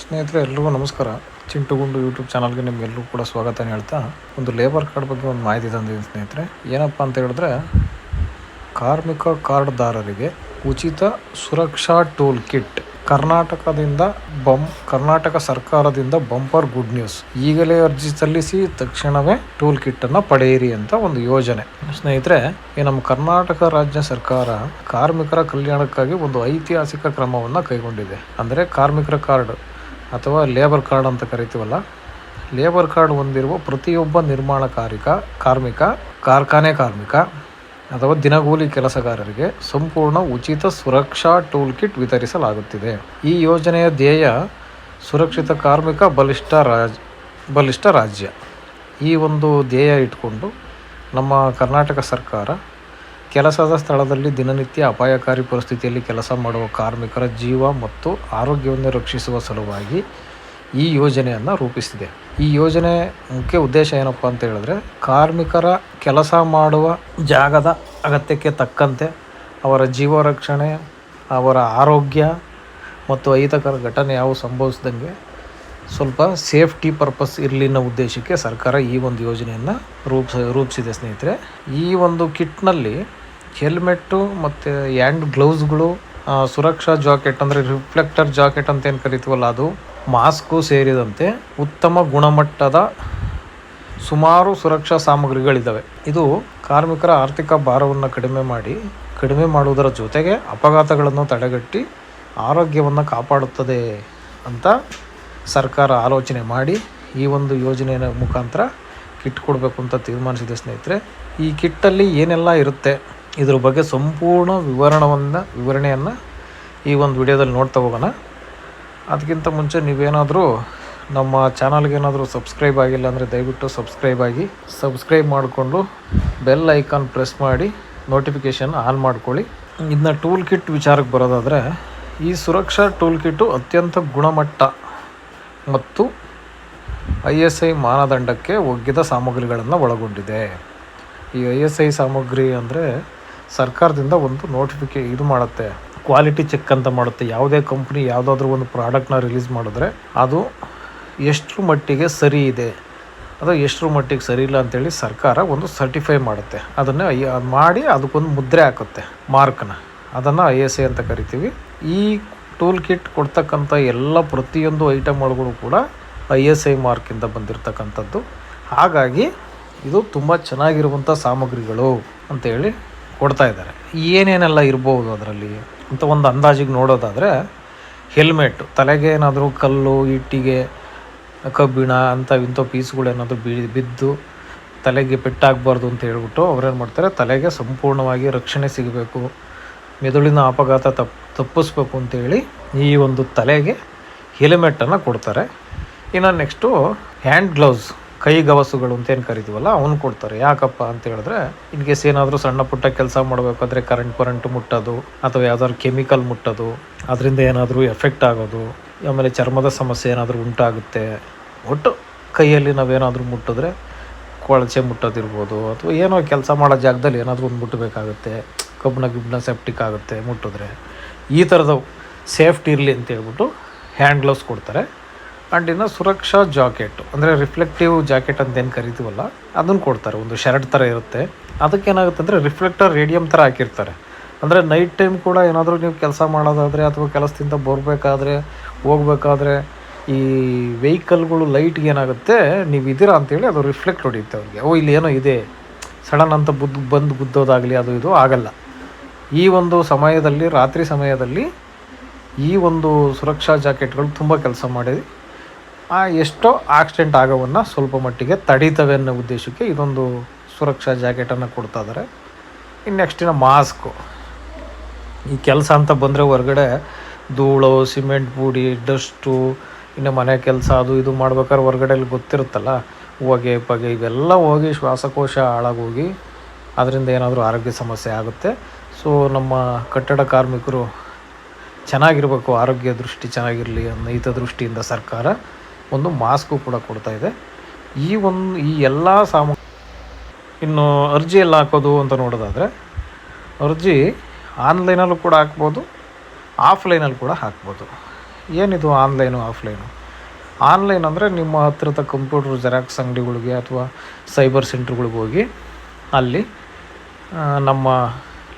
ಸ್ನೇಹಿತರೆ ಎಲ್ಲರಿಗೂ ನಮಸ್ಕಾರ. ಚಿಂಟುಗುಂಡು ಯೂಟ್ಯೂಬ್ ಚಾನಲ್ಗೆ ನಿಮ್ಗೆಲ್ಲರೂ ಕೂಡ ಸ್ವಾಗತ ಹೇಳ್ತಾ. ಒಂದು ಲೇಬರ್ ಕಾರ್ಡ್ ಬಗ್ಗೆ ಒಂದು ಮಾಹಿತಿ ತಂದಿದ್ದೀನಿ ಸ್ನೇಹಿತರೆ. ಏನಪ್ಪ ಅಂತ ಹೇಳಿದ್ರೆ, ಕಾರ್ಮಿಕ ಕಾರ್ಡ್ದಾರರಿಗೆ ಉಚಿತ ಸುರಕ್ಷಾ ಟೂಲ್ ಕಿಟ್ ಕರ್ನಾಟಕದಿಂದ ಬಂ, ಕರ್ನಾಟಕ ಸರ್ಕಾರದಿಂದ ಬಂಪರ್ ಗುಡ್ ನ್ಯೂಸ್ ಈಗಲೇ ಅರ್ಜಿ ಸಲ್ಲಿಸಿ, ತಕ್ಷಣವೇ ಟೂಲ್ ಕಿಟ್ ಅನ್ನ ಪಡೆಯಿರಿ ಅಂತ ಒಂದು ಯೋಜನೆ. ಸ್ನೇಹಿತರೆ, ಈ ನಮ್ಮ ಕರ್ನಾಟಕ ರಾಜ್ಯ ಸರ್ಕಾರ ಕಾರ್ಮಿಕರ ಕಲ್ಯಾಣಕ್ಕಾಗಿ ಒಂದು ಐತಿಹಾಸಿಕ ಕ್ರಮವನ್ನು ಕೈಗೊಂಡಿದೆ. ಅಂದರೆ ಕಾರ್ಮಿಕರ ಕಾರ್ಡ್. ಅಥವಾ ಲೇಬರ್ ಕಾರ್ಡ್ ಅಂತ ಕರಿತೀವಲ್ಲ, ಲೇಬರ್ ಕಾರ್ಡ್ ಹೊಂದಿರುವ ಪ್ರತಿಯೊಬ್ಬ ನಿರ್ಮಾಣ ಕಾರ್ಮಿಕ ಕಾರ್ಮಿಕ, ಕಾರ್ಖಾನೆ ಕಾರ್ಮಿಕ ಅಥವಾ ದಿನಗೂಲಿ ಕೆಲಸಗಾರರಿಗೆ ಸಂಪೂರ್ಣ ಉಚಿತ ಸುರಕ್ಷಾ ಟೂಲ್ ಕಿಟ್ ವಿತರಿಸಲಾಗುತ್ತಿದೆ. ಈ ಯೋಜನೆಯ ಧ್ಯೇಯ ಸುರಕ್ಷಿತ ಕಾರ್ಮಿಕ ಬಲಿಷ್ಠ ರಾಜ್, ಬಲಿಷ್ಠ ರಾಜ್ಯ. ಈ ಒಂದು ಧ್ಯೇಯ ಇಟ್ಕೊಂಡು ನಮ್ಮ ಕರ್ನಾಟಕ ಸರ್ಕಾರ ಕೆಲಸದ ಸ್ಥಳದಲ್ಲಿ ದಿನನಿತ್ಯ ಅಪಾಯಕಾರಿ ಪರಿಸ್ಥಿತಿಯಲ್ಲಿ ಕೆಲಸ ಮಾಡುವ ಕಾರ್ಮಿಕರ ಜೀವ ಮತ್ತು ಆರೋಗ್ಯವನ್ನು ರಕ್ಷಿಸುವ ಸಲುವಾಗಿ ಈ ಯೋಜನೆಯನ್ನು ರೂಪಿಸಿದೆ ಈ ಯೋಜನೆ ಮುಖ್ಯ ಉದ್ದೇಶ ಏನಪ್ಪ ಅಂತ ಹೇಳಿದ್ರೆ, ಕಾರ್ಮಿಕರ ಕೆಲಸ ಮಾಡುವ ಜಾಗದ ಅಗತ್ಯಕ್ಕೆ ತಕ್ಕಂತೆ ಅವರ ಜೀವ ರಕ್ಷಣೆ, ಅವರ ಆರೋಗ್ಯ ಮತ್ತು ಅಹಿತಕರ ಘಟನೆ ಯಾವ ಸಂಭವಿಸ್ದಂಗೆ ಸ್ವಲ್ಪ ಸೇಫ್ಟಿ ಪರ್ಪಸ್ ಇರಲಿನ ಉದ್ದೇಶಕ್ಕೆ ಸರ್ಕಾರ ಈ ಒಂದು ಯೋಜನೆಯನ್ನು ರೂಪಿಸ, ರೂಪಿಸಿದೆ ಸ್ನೇಹಿತರೆ. ಈ ಒಂದು ಕಿಟ್ನಲ್ಲಿ ಹೆಲ್ಮೆಟ್ಟು ಮತ್ತು ಹ್ಯಾಂಡ್ ಗ್ಲೌಸ್ಗಳು ಸುರಕ್ಷಾ ಜಾಕೆಟ್ ಅಂದರೆ ರಿಫ್ಲೆಕ್ಟರ್ ಜಾಕೆಟ್ ಅಂತ ಏನು ಕರಿತೀವಲ್ಲ ಅದು, ಮಾಸ್ಕು ಸೇರಿದಂತೆ ಉತ್ತಮ ಗುಣಮಟ್ಟದ ಸುಮಾರು ಸುರಕ್ಷಾ ಸಾಮಗ್ರಿಗಳಿದ್ದಾವೆ ಇದು ಕಾರ್ಮಿಕರ ಆರ್ಥಿಕ ಭಾರವನ್ನು ಕಡಿಮೆ ಮಾಡಿ, ಕಡಿಮೆ ಮಾಡುವುದರ ಜೊತೆಗೆ ಅಪಘಾತಗಳನ್ನು ತಡೆಗಟ್ಟಿ ಆರೋಗ್ಯವನ್ನು ಕಾಪಾಡುತ್ತದೆ ಅಂತ ಸರ್ಕಾರ ಆಲೋಚನೆ ಮಾಡಿ ಈ ಒಂದು ಯೋಜನೆಯ ಮುಖಾಂತರ ಕಿಟ್ ಕೊಡಬೇಕು ಅಂತ ತೀರ್ಮಾನಿಸಿದೆ ಸ್ನೇಹಿತರೆ. ಈ ಕಿಟ್ಟಲ್ಲಿ ಏನೆಲ್ಲ ಇರುತ್ತೆ? ಇದ್ರ ಬಗ್ಗೆ ಸಂಪೂರ್ಣ ವಿವರಣವನ್ನು, ವಿವರಣೆಯನ್ನು ಈ ಒಂದು ವಿಡಿಯೋದಲ್ಲಿ ನೋಡ್ತಾ ಹೋಗೋಣ. ಅದಕ್ಕಿಂತ ಮುಂಚೆ ನೀವೇನಾದರೂ ನಮ್ಮ ಚಾನಲ್ಗೆ ಏನಾದರೂ ಸಬ್ಸ್ಕ್ರೈಬ್ ಆಗಿಲ್ಲ ಅಂದರೆ ದಯವಿಟ್ಟು ಸಬ್ಸ್ಕ್ರೈಬ್ ಆಗಿ, ಸಬ್ಸ್ಕ್ರೈಬ್ ಮಾಡಿಕೊಂಡು ಬೆಲ್ ಐಕಾನ್ ಪ್ರೆಸ್ ಮಾಡಿ, ನೋಟಿಫಿಕೇಷನ್ ಆನ್ ಮಾಡ್ಕೊಳ್ಳಿ. ಇನ್ನು ಟೂಲ್ ಕಿಟ್ ವಿಚಾರಕ್ಕೆ ಬರೋದಾದರೆ, ಈ ಸುರಕ್ಷಾ ಟೂಲ್ ಕಿಟ್ಟು ಅತ್ಯಂತ ಗುಣಮಟ್ಟ ಮತ್ತು ಐ ಎಸ್ ಐ ಮಾನದಂಡಕ್ಕೆ ಒಗ್ಗಿದ ಸಾಮಗ್ರಿಗಳನ್ನು ಒಳಗೊಂಡಿದೆ. ಈ ಐ ಎಸ್ ಐ ಸಾಮಗ್ರಿ ಅಂದರೆ ಸರ್ಕಾರದಿಂದ ಒಂದು ನೋಟಿಫಿಕೇ ಇದು ಮಾಡುತ್ತೆ. ಕ್ವಾಲಿಟಿ ಚೆಕ್ ಅಂತ ಮಾಡುತ್ತೆ. ಯಾವುದೇ ಕಂಪ್ನಿ ಯಾವುದಾದ್ರೂ ಒಂದು ಪ್ರಾಡಕ್ಟ್ನ ರಿಲೀಸ್ ಮಾಡಿದ್ರೆ ಅದು ಎಷ್ಟರ ಮಟ್ಟಿಗೆ ಸರಿ ಇದೆ. ಅದು ಎಷ್ಟರ ಮಟ್ಟಿಗೆ ಸರಿ ಇಲ್ಲ ಅಂತೇಳಿ ಸರ್ಕಾರ ಒಂದು ಸರ್ಟಿಫೈ ಮಾಡುತ್ತೆ. ಅದನ್ನು ಮಾಡಿ ಅದಕ್ಕೊಂದು ಮುದ್ರೆ ಹಾಕುತ್ತೆ ಮಾರ್ಕ್ನ ಅದನ್ನು ಐ ಎಸ್ ಎ ಅಂತ ಕರಿತೀವಿ. ಈ ಟೂಲ್ ಕಿಟ್ ಕೊಡ್ತಕ್ಕಂಥ ಎಲ್ಲ ಪ್ರತಿಯೊಂದು ಐಟಮ್ಗಳು ಕೂಡ ಐ ಎಸ್ ಐ ಮಾರ್ಕಿಂದ ಬಂದಿರತಕ್ಕಂಥದ್ದು. ಹಾಗಾಗಿ ಇದು ತುಂಬ ಚೆನ್ನಾಗಿರುವಂಥ ಸಾಮಗ್ರಿಗಳು ಅಂತೇಳಿ ಕೊಡ್ತಾ ಇದ್ದಾರೆ. ಏನೇನೆಲ್ಲ ಇರ್ಬೋದು ಅದರಲ್ಲಿ ಅಂತ ಒಂದು ಅಂದಾಜಿಗೆ ನೋಡೋದಾದರೆ ಹೆಲ್ಮೆಟ್ ತಲೆಗೆ ಏನಾದರೂ ಕಲ್ಲು ಇಟ್ಟಿಗೆ ಕಬ್ಬಿಣ ಅಂತ ಇಂಥ ಪೀಸ್ಗಳು ಏನಾದರೂ ಬೀ, ಬಿದ್ದು ತಲೆಗೆ ಪೆಟ್ಟಾಗಬಾರ್ದು ಅಂತ ಹೇಳ್ಬಿಟ್ಟು ಅವ್ರೇನು ಮಾಡ್ತಾರೆ? ತಲೆಗೆ ಸಂಪೂರ್ಣವಾಗಿ ರಕ್ಷಣೆ ಸಿಗಬೇಕು, ಮೆದುಳಿನ ಅಪಘಾತ ತಪ್, ತಪ್ಪಿಸ್ಬೇಕು ಅಂತೇಳಿ ಈ ಒಂದು ತಲೆಗೆ ಹೆಲ್ಮೆಟನ್ನು ಕೊಡ್ತಾರೆ. ಇನ್ನು ನೆಕ್ಸ್ಟು ಹ್ಯಾಂಡ್ ಗ್ಲೌಸ್ ಕೈಗವಸುಗಳು ಅಂತ ಏನು ಕರಿತೀವಲ್ಲ, ಅವನು ಕೊಡ್ತಾರೆ. ಯಾಕಪ್ಪ ಅಂತ ಹೇಳಿದ್ರೆ ಇನ್ ಕೇಸ್ ಏನಾದರೂ ಸಣ್ಣ ಪುಟ್ಟ ಕೆಲಸ ಮಾಡಬೇಕಾದ್ರೆ ಕರೆಂಟ್ ಕರೆಂಟ್ ಮುಟ್ಟೋದು, ಅಥವಾ ಯಾವ್ದಾದ್ರು ಕೆಮಿಕಲ್ ಮುಟ್ಟೋದು, ಅದರಿಂದ ಏನಾದರೂ ಎಫೆಕ್ಟ್ ಆಗೋದು, ಆಮೇಲೆ ಚರ್ಮದ ಸಮಸ್ಯೆ ಏನಾದರೂ ಉಂಟಾಗುತ್ತೆ. ಒಟ್ಟು ಕೈಯಲ್ಲಿ ನಾವೇನಾದರೂ ಮುಟ್ಟಿದ್ರೆ ಕೊಳಚೆ ಮುಟ್ಟೋದಿರ್ಬೋದು, ಅಥವಾ ಏನೋ ಕೆಲಸ ಮಾಡೋ ಜಾಗದಲ್ಲಿ ಏನಾದರೂ ಒಂದು ಮುಟ್ಟಬೇಕಾಗುತ್ತೆ ಕಬ್ಬಣ ಗಿಬ್ಬಣ ಸೆಪ್ಟಿಕ್ ಆಗುತ್ತೆ ಮುಟ್ಟಿದ್ರೆ. ಈ ಥರದ ಸೇಫ್ಟಿ ಇರಲಿ ಅಂತ ಹೇಳ್ಬಿಟ್ಟು ಹ್ಯಾಂಡ್ ಗ್ಲೌಸ್ ಕೊಡ್ತಾರೆ. ಆ್ಯಂಡ್ ಇನ್ನು ಸುರಕ್ಷಾ ಜಾಕೆಟ್, ಅಂದರೆ ರಿಫ್ಲೆಕ್ಟಿವ್ ಜಾಕೆಟ್ ಅಂತ ಏನು ಕರಿತೀವಲ್ಲ ಅದನ್ನು ಕೊಡ್ತಾರೆ. ಒಂದು ಶರ್ಟ್ ಥರ ಇರುತ್ತೆ. ಅದಕ್ಕೇನಾಗುತ್ತೆ ಅಂದರೆ ರಿಫ್ಲೆಕ್ಟರ್ ರೇಡಿಯಮ್ ಥರ ಹಾಕಿರ್ತಾರೆ. ಅಂದರೆ ನೈಟ್ ಟೈಮ್ ಕೂಡ ಏನಾದರೂ ನೀವು ಕೆಲಸ ಮಾಡೋದಾದರೆ ಅಥವಾ ಕೆಲಸದಿಂದ ಬರಬೇಕಾದ್ರೆ, ಹೋಗ್ಬೇಕಾದ್ರೆ ಈ ವೆಹಿಕಲ್ಗಳು ಲೈಟ್ಗೆ ಏನಾಗುತ್ತೆ, ನೀವು ಇದ್ದೀರಾ ಅಂತೇಳಿ ಅದು ರಿಫ್ಲೆಕ್ಟ್ ಹೊಡೆಯುತ್ತೆ ಅವ್ರಿಗೆ ಓ, ಇಲ್ಲಿ ಏನೋ ಇದೆ. ಸಡನ್ ಅಂತ ಬುದ್, ಬಂದು ಗುದ್ದೋದಾಗಲಿ ಅದು ಇದು ಆಗಲ್ಲ. ಈ ಒಂದು ಸಮಯದಲ್ಲಿ, ರಾತ್ರಿ ಸಮಯದಲ್ಲಿ ಈ ಒಂದು ಸುರಕ್ಷಾ ಜಾಕೆಟ್ಗಳು ತುಂಬ ಕೆಲಸ ಮಾಡಿ ಎಷ್ಟೋ ಆಕ್ಸಿಡೆಂಟ್ ಆಗೋವನ್ನು ಸ್ವಲ್ಪ ಮಟ್ಟಿಗೆ ತಡೀತವೆ ಅನ್ನೋ ಉದ್ದೇಶಕ್ಕೆ ಇದೊಂದು ಸುರಕ್ಷಾ ಜಾಕೆಟನ್ನು ಕೊಡ್ತಾ ಇದ್ದಾರೆ ಇನ್ನು ನೆಕ್ಸ್ಟ್ ಇನ್ನು ಮಾಸ್ಕು ಈ ಕೆಲಸ ಅಂತ ಬಂದರೆ ಹೊರಗಡೆ ಧೂಳು ಸಿಮೆಂಟ್ ಪುಡಿ ಡಸ್ಟು ಇನ್ನು ಮನೆ ಕೆಲಸ ಅದು ಇದು ಮಾಡ್ಬೇಕಾದ್ರೆ ಹೊರಗಡೆಲಿ ಗೊತ್ತಿರುತ್ತಲ್ಲ, ಹೊಗೆ, ಪಗೆ ಇವೆಲ್ಲ ಹೋಗಿ ಶ್ವಾಸಕೋಶ ಹಾಳಾಗೋಗಿ ಅದರಿಂದ ಏನಾದರೂ ಆರೋಗ್ಯ ಸಮಸ್ಯೆ ಆಗುತ್ತೆ. ಸೊ ನಮ್ಮ ಕಟ್ಟಡ ಕಾರ್ಮಿಕರು ಚೆನ್ನಾಗಿರಬೇಕು, ಆರೋಗ್ಯ ದೃಷ್ಟಿ ಚೆನ್ನಾಗಿರಲಿ ಅನ್ನೋ ಹಿತ ದೃಷ್ಟಿಯಿಂದ ಸರ್ಕಾರ ಒಂದು ಮಾಸ್ಕು ಕೂಡ ಕೊಡ್ತಾ ಇದೆ. ಈ ಒಂದು, ಈ ಎಲ್ಲ ಸಾಮ ಇನ್ನು ಅರ್ಜಿ ಎಲ್ಲ ಹಾಕೋದು ಅಂತ ನೋಡೋದಾದರೆ, ಅರ್ಜಿ ಆನ್ಲೈನಲ್ಲೂ ಕೂಡ ಹಾಕ್ಬೋದು, ಆಫ್ಲೈನಲ್ಲಿ ಕೂಡ ಹಾಕ್ಬೋದು. ಏನಿದು ಆನ್ಲೈನು, ಆಫ್ಲೈನು? ಆನ್ಲೈನ್ ಅಂದರೆ ನಿಮ್ಮ ಹತ್ತಿರದ ಕಂಪ್ಯೂಟರ್ ಜೆರಾಕ್ಸ್ ಅಂಗಡಿಗಳಿಗೆ ಅಥವಾ ಸೈಬರ್ ಸೆಂಟ್ರ್ಗಳಿಗೆ ಹೋಗಿ ಅಲ್ಲಿ ನಮ್ಮ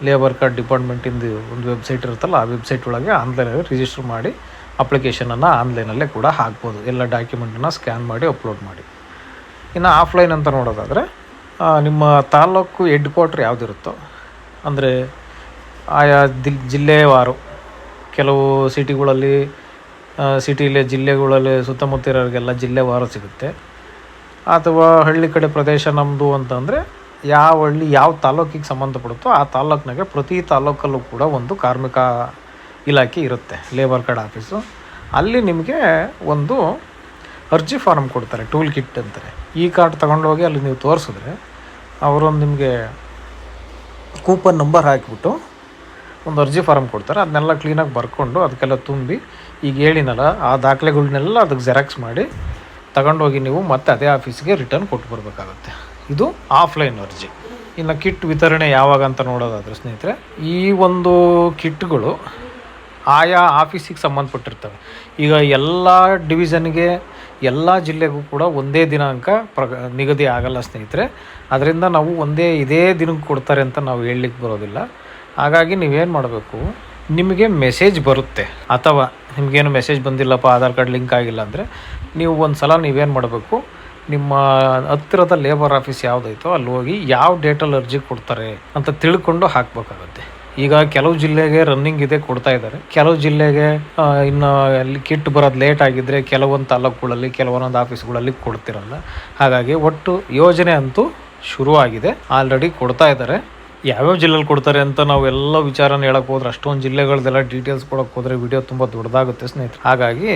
ಲೇಬರ್ ಕಾರ್ಡ್ ಡಿಪಾರ್ಟ್ಮೆಂಟಿಂದು ಒಂದು ವೆಬ್ಸೈಟ್ ಇರುತ್ತಲ್ಲ, ಆ ವೆಬ್ಸೈಟ್ ಒಳಗೆ ಆನ್ಲೈನಲ್ಲಿ ರಿಜಿಸ್ಟರ್ ಮಾಡಿ ಅಪ್ಲಿಕೇಶನನ್ನು ಆನ್ಲೈನಲ್ಲೇ ಕೂಡ ಹಾಕ್ಬೋದು. ಎಲ್ಲ ಡಾಕ್ಯುಮೆಂಟನ್ನು ಸ್ಕ್ಯಾನ್ ಮಾಡಿ ಅಪ್ಲೋಡ್ ಮಾಡಿ. ಇನ್ನು ಆಫ್ಲೈನ್ ಅಂತ ನೋಡೋದಾದರೆ ನಿಮ್ಮ ತಾಲ್ಲೂಕು ಹೆಡ್ ಕ್ವಾರ್ಟರ್ ಯಾವುದಿರುತ್ತೋ, ಅಂದರೆ ಆಯಾ ದಿಲ್, ಜಿಲ್ಲೆವಾರು, ಕೆಲವು ಸಿಟಿಗಳಲ್ಲಿ ಸಿಟಿಲಿ ಜಿಲ್ಲೆಗಳಲ್ಲಿ ಸುತ್ತಮುತ್ತ ಇರೋರಿಗೆಲ್ಲ ಜಿಲ್ಲೆವಾರು ಸಿಗುತ್ತೆ. ಅಥವಾ ಹಳ್ಳಿ ಕಡೆ ಪ್ರದೇಶ ನಮ್ಮದು ಅಂತಂದರೆ, ಯಾವ ಹಳ್ಳಿ ಯಾವ ತಾಲೂಕಿಗೆ ಸಂಬಂಧಪಡುತ್ತೋ ಆ ತಾಲೂಕಿನಾಗೆ ಪ್ರತಿ ತಾಲ್ಲೂಕಲ್ಲೂ ಕೂಡ ಒಂದು ಕಾರ್ಮಿಕ ಇಲಾಖೆ ಇರುತ್ತೆ ಲೇಬರ್ ಕಾರ್ಡ್ ಆಫೀಸು ಅಲ್ಲಿ ನಿಮಗೆ ಒಂದು ಅರ್ಜಿ ಫಾರಮ್ ಕೊಡ್ತಾರೆ ಟೂಲ್ ಕಿಟ್ ಅಂತಾರೆ. ಈ ಕಾರ್ಡ್ ತೊಗೊಂಡೋಗಿ ಅಲ್ಲಿ ನೀವು ತೋರಿಸಿದ್ರೆ ಅವರೊಂದು ನಿಮಗೆ ಕೂಪನ್ ನಂಬರ್ ಹಾಕಿಬಿಟ್ಟು ಒಂದು ಅರ್ಜಿ ಫಾರಮ್ ಕೊಡ್ತಾರೆ. ಅದನ್ನೆಲ್ಲ ಕ್ಲೀನಾಗಿ ಬರ್ಕೊಂಡು ಅದಕ್ಕೆಲ್ಲ ತುಂಬಿ ಈಗ ಹೇಳಿನಲ್ಲ, ಆ ದಾಖಲೆಗಳನ್ನೆಲ್ಲ ಅದಕ್ಕೆ ಜೆರಾಕ್ಸ್ ಮಾಡಿ ತಗೊಂಡೋಗಿ ನೀವು ಮತ್ತೆ ಅದೇ ಆಫೀಸಿಗೆ ರಿಟರ್ನ್ ಕೊಟ್ಟು ಬರಬೇಕಾಗುತ್ತೆ. ಇದು ಆಫ್ಲೈನ್ ಅರ್ಜಿ. ಇನ್ನು ಕಿಟ್ ವಿತರಣೆ ಯಾವಾಗ ಅಂತ ನೋಡೋದಾದ್ರೆ ಸ್ನೇಹಿತರೆ, ಈ ಒಂದು ಕಿಟ್ಗಳು ಆಯಾ ಆಫೀಸಿಗೆ ಸಂಬಂಧಪಟ್ಟಿರ್ತವೆ. ಈಗ ಎಲ್ಲ ಡಿವಿಷನ್ಗೆ, ಎಲ್ಲ ಜಿಲ್ಲೆಗೂ ಕೂಡ ಒಂದೇ ದಿನಾಂಕ ಪ್ರ ನಿಗದಿ ಆಗಲ್ಲ ಸ್ನೇಹಿತರೆ. ಅದರಿಂದ ನಾವು ಒಂದೇ, ಇದೇ ದಿನಕ್ಕೆ ಕೊಡ್ತಾರೆ ಅಂತ ನಾವು ಹೇಳಲಿಕ್ಕೆ ಬರೋದಿಲ್ಲ. ಹಾಗಾಗಿ ನೀವೇನು ಮಾಡಬೇಕು? ನಿಮಗೆ ಮೆಸೇಜ್ ಬರುತ್ತೆ. ಅಥವಾ ನಿಮಗೇನು ಮೆಸೇಜ್ ಬಂದಿಲ್ಲಪ್ಪ, ಆಧಾರ್ ಕಾರ್ಡ್ ಲಿಂಕ್ ಆಗಿಲ್ಲ ಅಂದರೆ ನೀವು ಒಂದು ಸಲ ನೀವೇನು ಮಾಡಬೇಕು? ನಿಮ್ಮ ಹತ್ತಿರದ ಲೇಬರ್ ಆಫೀಸ್ ಯಾವುದೈತೋ ಅಲ್ಲಿ ಹೋಗಿ ಯಾವ ಡೇಟಲ್ಲಿ ಅರ್ಜಿ ಕೊಡ್ತಾರೆ ಅಂತ ತಿಳ್ಕೊಂಡು ಹಾಕಬೇಕಾಗುತ್ತೆ. ಈಗ ಕೆಲವು ಜಿಲ್ಲೆಗೆ ರನ್ನಿಂಗ್ ಇದೆ ಕೊಡ್ತಾ ಇದ್ದಾರೆ. ಕೆಲವು ಜಿಲ್ಲೆಗೆ ಇನ್ನು ಅಲ್ಲಿ ಕಿಟ್ ಬರೋದು ಲೇಟ್ ಆಗಿದ್ರೆ ಕೆಲವೊಂದು ತಾಲೂಕುಗಳಲ್ಲಿ ಕೆಲವೊಂದೊಂದು ಆಫೀಸ್ಗಳಲ್ಲಿ ಕೊಡ್ತಿರಲ್ಲ. ಹಾಗಾಗಿ ಒಟ್ಟು ಯೋಜನೆ ಅಂತೂ ಶುರುವಾಗಿದೆ. ಆಲ್ರೆಡಿ ಕೊಡ್ತಾ ಇದ್ದಾರೆ. ಯಾವ್ಯಾವ ಜಿಲ್ಲೆಲಿ ಕೊಡ್ತಾರೆ ಅಂತ ನಾವು ಎಲ್ಲ ವಿಚಾರನ ಹೇಳಕ್ ಹೋದ್ರೆ ಅಷ್ಟೊಂದು ಜಿಲ್ಲೆಗಳದೆಲ್ಲ ಡೀಟೇಲ್ಸ್ ಕೊಡಕ್ಕೆ ಹೋದ್ರೆ ವಿಡಿಯೋ ತುಂಬ ದೊಡ್ಡದಾಗುತ್ತೆ ಸ್ನೇಹಿತರೆ. ಹಾಗಾಗಿ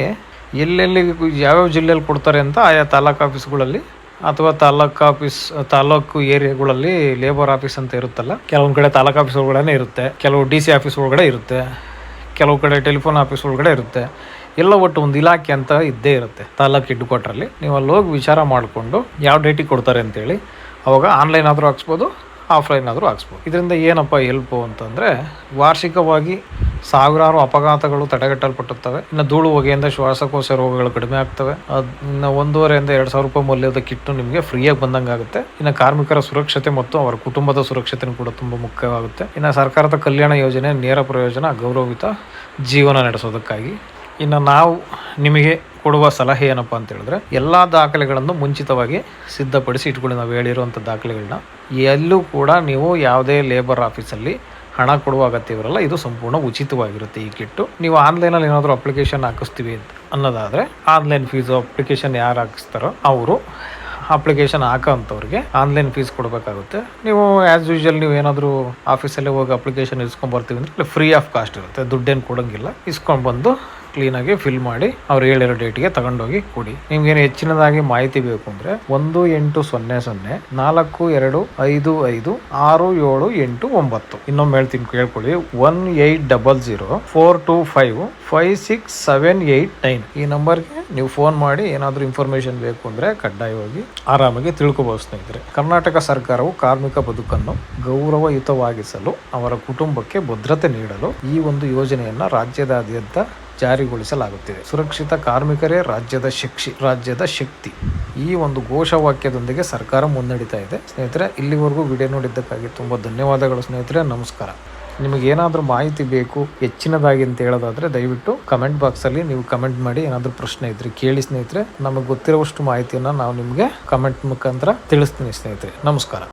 ಎಲ್ಲೆಲ್ಲಿ ಯಾವ್ಯಾವ ಜಿಲ್ಲೆಯಲ್ಲಿ ಕೊಡ್ತಾರೆ ಅಂತ ಆಯಾ ತಾಲೂಕು ಆಫೀಸ್ಗಳಲ್ಲಿ ಅಥವಾ ತಾಲೂಕು ಆಫೀಸ್, ತಾಲೂಕು ಏರಿಯಾಗಳಲ್ಲಿ ಲೇಬರ್ ಆಫೀಸ್ ಅಂತ ಇರುತ್ತಲ್ಲ, ಕೆಲವೊಂದು ಕಡೆ ತಾಲೂಕು ಆಫೀಸ್ ಒಳಗಡೆ ಇರುತ್ತೆ, ಕೆಲವು ಡಿ ಸಿ ಆಫೀಸ್ ಒಳಗಡೆ ಇರುತ್ತೆ, ಕೆಲವು ಕಡೆ ಟೆಲಿಫೋನ್ ಆಫೀಸ್ ಒಳಗಡೆ ಇರುತ್ತೆ, ಎಲ್ಲ ಒಟ್ಟು ಒಂದು ಇಲಾಖೆ ಅಂತ ಇದ್ದೇ ಇರುತ್ತೆ ತಾಲೂಕು ಹೆಡ್ ನೀವು ಅಲ್ಲಿ ಹೋಗಿ ವಿಚಾರ ಮಾಡಿಕೊಂಡು ಯಾವ ಡೇಟಿಗೆ ಕೊಡ್ತಾರೆ ಅಂತೇಳಿ ಅವಾಗ ಆನ್ಲೈನ್ ಆದರೂ ಹಾಕ್ಸ್ಬೋದು ಆಫ್ಲೈನ್ ಆದರೂ ಹಾಕ್ಸ್ಬೋದು. ಇದರಿಂದ ಏನಪ್ಪ ಎಲ್ಪು ಅಂತಂದರೆ ವಾರ್ಷಿಕವಾಗಿ ಸಾವಿರಾರು ಅಪಘಾತಗಳು ತಡೆಗಟ್ಟಲ್ಪಟ್ಟುತ್ತವೆ ಇನ್ನು ಧೂಳು ಹೊಗೆಯಿಂದ ಶ್ವಾಸಕೋಶ ರೋಗಗಳು ಕಡಿಮೆ ಆಗ್ತವೆ. ಅದನ್ನ ಇನ್ನು ಒಂದೂವರೆಯಿಂದ ಎರಡು ಸಾವಿರ ರೂಪಾಯಿ ಮೌಲ್ಯದ ಕಿಟ್ಟು ನಿಮಗೆ ಫ್ರೀಯಾಗಿ ಬಂದಂಗೆ ಆಗುತ್ತೆ ಇನ್ನು ಕಾರ್ಮಿಕರ ಸುರಕ್ಷತೆ ಮತ್ತು ಅವರ ಕುಟುಂಬದ ಸುರಕ್ಷತೆ ಕೂಡ ತುಂಬ ಮುಖ್ಯವಾಗುತ್ತೆ. ಇನ್ನು ಸರ್ಕಾರದ ಕಲ್ಯಾಣ ಯೋಜನೆ ನೇರ ಪ್ರಯೋಜನ, ಗೌರವಿತ ಜೀವನ ನಡೆಸೋದಕ್ಕಾಗಿ. ಇನ್ನು ನಾವು ನಿಮಗೆ ಕೊಡುವ ಸಲಹೆ ಏನಪ್ಪ ಅಂತ ಹೇಳಿದ್ರೆ, ಎಲ್ಲ ದಾಖಲೆಗಳನ್ನು ಮುಂಚಿತವಾಗಿ ಸಿದ್ಧಪಡಿಸಿ ಇಟ್ಕೊಳ್ಳಿ. ನಾವು ಹೇಳಿರುವಂಥ ದಾಖಲೆಗಳನ್ನ. ಎಲ್ಲೂ ಕೂಡ ನೀವು ಯಾವುದೇ ಲೇಬರ್ ಆಫೀಸಲ್ಲಿ ಹಣ ಕೊಡುವ ಅಗತ್ಯ ಅಗತ್ಯವಿರಲ್ಲ, ಇದು ಸಂಪೂರ್ಣ ಉಚಿತವಾಗಿರುತ್ತೆ ಈ ಕಿಟ್ಟು. ನೀವು ಆನ್ಲೈನಲ್ಲಿ ಏನಾದರೂ ಅಪ್ಲಿಕೇಶನ್ ಹಾಕಿಸ್ತೀವಿ ಅಂತ ಅನ್ನೋದಾದರೆ, ಆನ್ಲೈನ್ ಫೀಸು ಅಪ್ಲಿಕೇಶನ್ ಯಾರು ಹಾಕಿಸ್ತಾರೋ ಅವರು ಅಪ್ಲಿಕೇಶನ್ ಹಾಕೋಂಥವ್ರಿಗೆ ಆನ್ಲೈನ್ ಫೀಸ್ ಕೊಡಬೇಕಾಗುತ್ತೆ. ನೀವು ಆ್ಯಸ್ ಯೂಶುವಲ್ ನೀವು ಏನಾದರೂ ಆಫೀಸಲ್ಲೇ ಹೋಗಿ ಅಪ್ಲಿಕೇಶನ್ ಇಸ್ಕೊಂಡ್ಬರ್ತೀವಿ ಅಂದರೆ ಫ್ರೀ ಆಫ್ ಕಾಸ್ಟ್ ಇರುತ್ತೆ, ದುಡ್ಡೇನು ಕೊಡೋಂಗಿಲ್ಲ. ಇಸ್ಕೊಂಡು ಬಂದು ಕ್ಲೀನಾಗಿ ಫಿಲ್ ಮಾಡಿ ಅವ್ರು ಹೇಳಿರೋ ಡೇಟ್ಗೆ ತಗೊಂಡೋಗಿ ಕೊಡಿ. ನಿಮ್ಗೇನು ಹೆಚ್ಚಿನದಾಗಿ ಮಾಹಿತಿ ಬೇಕು ಅಂದರೆ ಒಂದು ಎಂಟು ಸೊನ್ನೆ ಸೊನ್ನೆ ನಾಲ್ಕು ಎರಡು ಐದು ಐದು ಆರು ಏಳು ಎಂಟು ಒಂಬತ್ತು. ಇನ್ನೊಮ್ಮೆ ಹೇಳ್ತೀನಿ ಕೇಳ್ಕೊಳ್ಳಿ. One eight double zero four two five five six seven eight nine. ಈ ನಂಬರ್ಗೆ ನೀವು ಫೋನ್ ಮಾಡಿ ಏನಾದರೂ ಇನ್ಫಾರ್ಮೇಶನ್ ಬೇಕು ಅಂದರೆ ಕಡ್ಡಾಯವಾಗಿ ಆರಾಮಾಗಿ ತಿಳ್ಕೊಬಹುದು ಸ್ನೇಹಿತರೆ. ಕರ್ನಾಟಕ ಸರ್ಕಾರವು ಕಾರ್ಮಿಕ ಬದುಕನ್ನು ಗೌರವಯುತವಾಗಿಸಲು ಅವರ ಕುಟುಂಬಕ್ಕೆ ಭದ್ರತೆ ನೀಡಲು ಈ ಒಂದು ಯೋಜನೆಯನ್ನು ರಾಜ್ಯದಾದ್ಯಂತ ಜಾರಿಗೊಳಿಸಲಾಗುತ್ತಿದೆ. ಸುರಕ್ಷಿತ ಕಾರ್ಮಿಕರೇ ರಾಜ್ಯದ ಶಿಕ್ಷಿ, ರಾಜ್ಯದ ಶಕ್ತಿ. ಈ ಒಂದು ಘೋಷವಾಕ್ಯದೊಂದಿಗೆ ಸರ್ಕಾರ ಮುನ್ನಡೀತಾ ಇದೆ. ಸ್ನೇಹಿತರೆ, ಇಲ್ಲಿವರೆಗೂ ವಿಡಿಯೋ ನೋಡಿದ್ದಕ್ಕಾಗಿ ತುಂಬ ಧನ್ಯವಾದಗಳು ಸ್ನೇಹಿತರೆ. ನಮಸ್ಕಾರ. ನಿಮಗೆ ಏನಾದರೂ ಮಾಹಿತಿ ಬೇಕು, ಹೆಚ್ಚಿನದಾಗಿ ಅಂತ ಹೇಳೋದಾದರೆ ದಯವಿಟ್ಟು ಕಮೆಂಟ್ ಬಾಕ್ಸಲ್ಲಿ ನೀವು ಕಮೆಂಟ್ ಮಾಡಿ, ಏನಾದರೂ ಪ್ರಶ್ನೆ ಇದ್ದರೆ ಕೇಳಿ ಸ್ನೇಹಿತರೆ. ನಮಗೆ ಗೊತ್ತಿರುವಷ್ಟು ಮಾಹಿತಿಯನ್ನು ನಾವು ನಿಮಗೆ ಕಮೆಂಟ್ ಮುಖಾಂತರ ತಿಳಿಸ್ತೀನಿ ಸ್ನೇಹಿತರೆ. ನಮಸ್ಕಾರ.